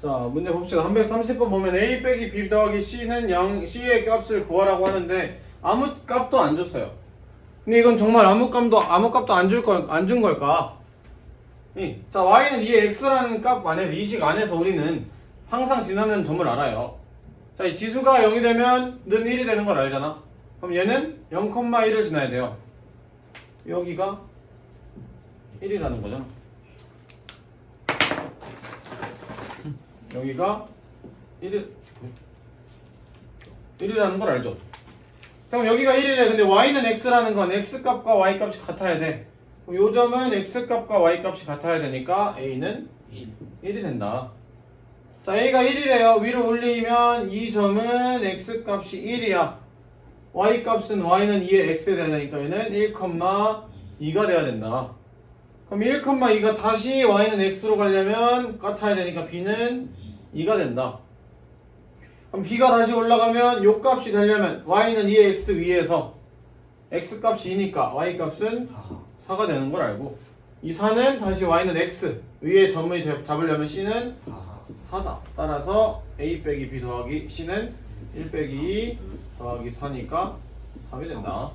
자, 문제 봅시다. 330번 보면 A 빼기 B 더하기 C는 0, C의 값을 구하라고 하는데 아무 값도 안 줬어요. 근데 이건 정말 아무 값도 아무 값도 안 줄 걸, 안 준 걸까? 이, 자, Y는 이 X라는 값 안에서 이식 안에서 우리는 항상 지나는 점을 알아요. 자, 이 지수가 0이 되면 는 1이 되는 걸 알잖아. 그럼 얘는 0,1을 지나야 돼요. 여기가 1이라는 거잖 여기가 1이 1이라는 걸 알죠? 자, 그럼 여기가 1이래. 근데 y는 x라는 건 x 값과 y 값이 같아야 돼. 그럼 요 점은 x 값과 y 값이 같아야 되니까 a는 1 1이 된다. 자, a가 1이래요. 위로 올리면 이 점은 x 값이 1이야. y 값은 y는 2의 x에 되니까 얘는 1,2가 돼야 된다. 그럼 1,2가 다시 y는 x로 가려면 같아야 되니까 b는 2가 된다. 그럼 b가 다시 올라가면 요 값이 되려면 y는 2의 x 위에서 x 값이 2니까 y 값은 4 4가 되는 걸 알고 이 4는 다시 y는 x 위에 점을 대- 잡으려면 c는 4 4다. 따라서 a 빼기 b 더하기 c는 1 빼기 2 더하기 4니까 3이 된다.